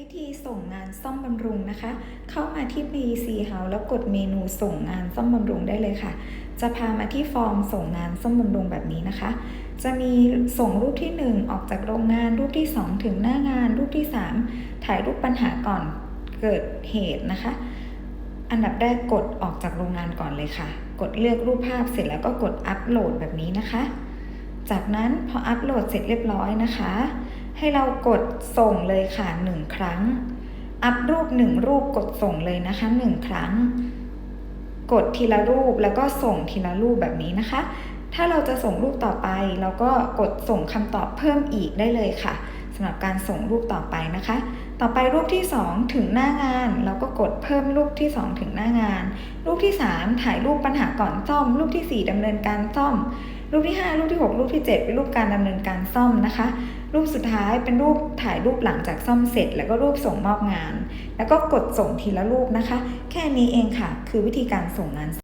วิธีส่งงานซ่อมบำรุงนะคะ เข้ามาที่ BC House แล้วกดเมนูส่งงานซ่อมบำรุงได้เลยค่ะ จะพามาที่ฟอร์มส่งงานซ่อมบำรุงแบบนี้นะคะ จะมีส่งรูปที่ 1 ออกจากโรงงาน รูปที่ 2 ถึงหน้างาน รูปที่ 3 ถ่ายรูปปัญหาก่อนเกิดเหตุนะคะ อันดับแรกกดออกจากโรงงานก่อนเลยค่ะ กดเลือกรูปภาพเสร็จแล้วก็กดอัปโหลดแบบนี้นะคะ จากนั้นพออัปโหลดเสร็จเรียบร้อยนะคะ ให้เรากดส่งเลยค่ะหนึ่งครั้ง อัพรูปหนึ่งรูปกดส่งเลยนะคะหนึ่งครั้ง กดทีละรูปแล้วก็ส่งทีละรูปแบบนี้นะคะ ถ้าเราจะส่งรูปต่อไป เราก็กดส่งคำตอบเพิ่มอีกได้เลยค่ะำหรับการส่งรูปต่อไปนะคะ ต่อไปรูปที่ 2 ถึงหน้างาน เราก็กดเพิ่มรูปที่ 2 ถึงหน้างาน รูปที่ 3 ถ่ายรูปปัญหาก่อนซ่อม รูปทีสี่4ดำเนินการซ่อม รูปที่ 5 รูปที่ 6 รูปที่ 7 เป็นรูปการดำเนินการซ่อมนะคะ รูปสุดท้ายเป็นรูปถ่ายรูปหลังจากซ่อมเสร็จ แล้วก็รูปส่งมอบงาน แล้วก็กดส่งทีละรูปนะคะ แค่นี้เองค่ะ คือวิธีการส่งงาน